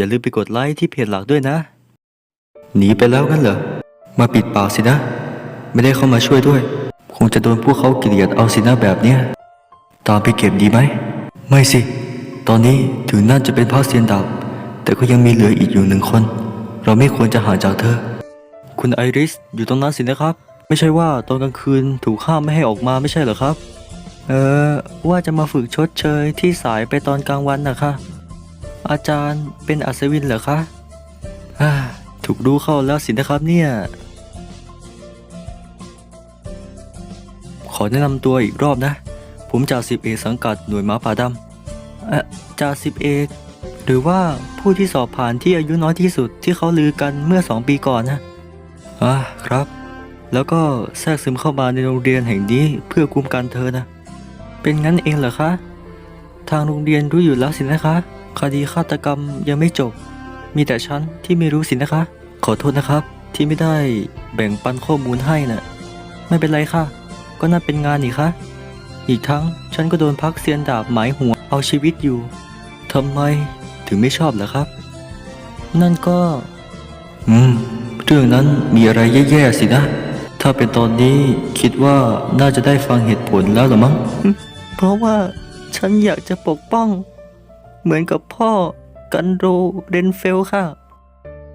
อย่าลืมไปกดไลค์ที่เพจหลักด้วยนะ หนีไปแล้วกันเหรอ มาปิดปากสินะ ไม่ได้เข้ามาช่วยด้วย คงจะโดนพวกเขาเกลียดเอาสินะแบบเนี้ย ตามไปเก็บดีไหม ไม่สิ ตอนนี้ถึงนั่นจะเป็นพระเซียนดาบ แต่ก็ยังมีเหลืออีกอยู่หนึ่งคน เราไม่ควรจะห่างจากเธอ คุณไอริสอยู่ตรงนั้นสินะครับ ไม่ใช่ว่าตอนกลางคืนถูกห้ามไม่ให้ออกมาไม่ใช่เหรอครับ เออ ว่าจะมาฝึกชดเชยที่สายไปตอนกลางวันนะคะ อาจารย์เป็นอัศวินเหรอคะถูกรู้เข้าแล้วสินะครับเนี่ย ขอแนะนำตัวอีกรอบนะ ผมจ่าสิบเอกสังกัดหน่วยม้าป่าดำเอ่อจ่าสิบเอกหรือว่าผู้ที่สอบผ่านที่อายุน้อยที่สุดที่เขาลือกันเมื่อสองปีก่อนนะอ่าครับ แล้วก็แทรกซึมเข้ามาในโรงเรียนแห่งนี้เพื่อคุมกันเธอนะ เป็นงั้นเองเหรอคะ ทางโรงเรียนรู้อยู่แล้วสินะคะ คดีฆาตกรรมยังไม่จบ มีแต่ฉันที่ไม่รู้สินะคะ ขอโทษนะครับ ที่ไม่ได้แบ่งปันข้อมูลให้น่ะ ไม่เป็นไรค่ะ ก็น่าเป็นงานนี่คะอีกทั้งฉันก็โดนพักเซียนดาบหมายหัวเอาชีวิตอยู่ทำไมถึงไม่ชอบล่ะครับ นั่นก็ อืม เรื่องนั้นมีอะไรแย่ๆสินะ ถ้าเป็นตอนนี้คิดว่าน่าจะได้ฟังเหตุผลแล้วหรือมั้ง เพราะว่าฉันอยากจะปกป้อง เหมือนกับพ่อกันโรเรนเฟลค่ะ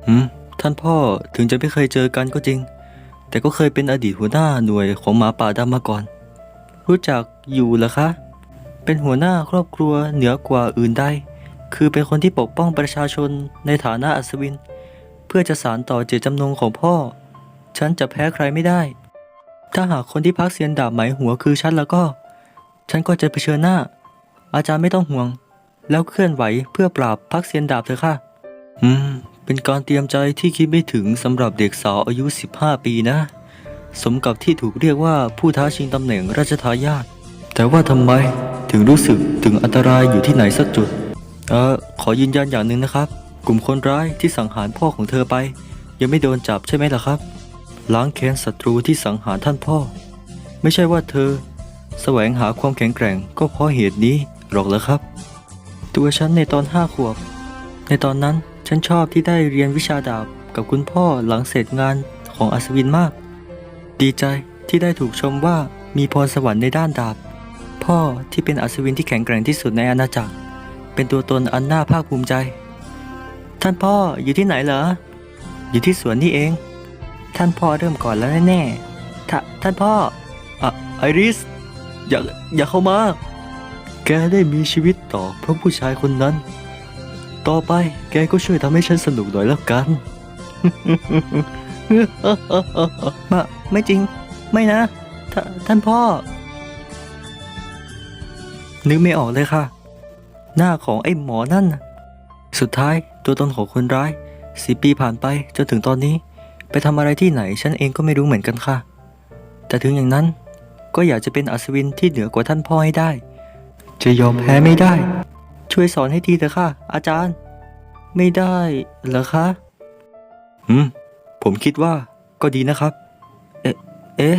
อืม ท่านพ่อถึงจะไม่เคยเจอกันก็จริง แต่ก็เคยเป็นอดีตหัวหน้าหน่วยของหมาป่าดำมาก่อน รู้จักอยู่เหรอคะ เป็นหัวหน้าครอบครัวเหนือกว่าอื่นใดคือเป็นคนที่ปกป้องประชาชนในฐานะอัศวิน เพื่อจะสานต่อเจตจำนงของพ่อ ฉันจะแพ้ใครไม่ได้ ถ้าหากคนที่พักเซียนดาบหมายหัวคือฉันแล้วก็ ฉันก็จะเผชิญหน้า อาจารย์ไม่ต้องห่วง แล้วเคลื่อนไหวเพื่อปราบพักเซียนดาบเธอค่ะ อืม เป็นการเตรียมใจที่คิดไม่ถึงสำหรับเด็กสาวอายุ 15 ปีนะ สมกับที่ถูกเรียกว่าผู้ท้าชิงตำแหน่งราชทายาทแต่ว่าทำไมถึงรู้สึกถึงอันตรายอยู่ที่ไหนสักจุด เออขอยืนยันอย่างหนึ่งนะครับ กลุ่มคนร้ายที่สังหารพ่อของเธอไป ยังไม่โดนจับใช่ไหมล่ะครับ ล้างแค้นศัตรูที่สังหารท่านพ่อ ไม่ใช่ว่าเธอ แสวงหาความแข็งแกร่งก็เพราะเหตุนี้หรอกเหรอครับ ตัวฉันในตอนห้าขวบ ในตอนนั้นฉันชอบที่ได้เรียนวิชาดาบกับคุณพ่อหลังเสร็จงานของอัศวินมาก ดีใจที่ได้ถูกชมว่ามีพรสวรรค์ในด้านดาบ พ่อที่เป็นอัศวินที่แข็งแกร่งที่สุดในอาณาจักร เป็นตัวตนอันน่าภาคภูมิใจ ท่านพ่ออยู่ที่ไหนเหรอ อยู่ที่สวนนี่เอง ท่านพ่อเริ่มก่อนแล้วแน่ๆท่านพ่ออะไอริส อย่าอย่าเข้ามา แกได้มีชีวิตต่อเพราะผู้ชายคนนั้น ต่อไปแกก็ช่วยทำให้ฉันสนุกหน่อยแล้วกัน มาไม่จริง ไม่นะทท่านพ่อ นึกไม่ออกเลยค่ะ หน้าของไอ้หมอนั่นน่ะสุดท้ายตัวตนของคนร้ายสีปีผ่านไปจนถึงตอนนี้ ไปทำอะไรที่ไหนฉันเองก็ไม่รู้เหมือนกันค่ะ แต่ถึงอย่างนั้นก็อยากจะเป็นอัศวินที่เหนือกว่าท่านพ่อให้ได้ จะยอมแพ้ไม่ได้ ช่วยสอนให้ทีเถอะค่ะ อาจารย์ ไม่ได้เหรอคะ อืม ผมคิดว่าก็ดีนะครับ เอ๊ะเอ๊ะ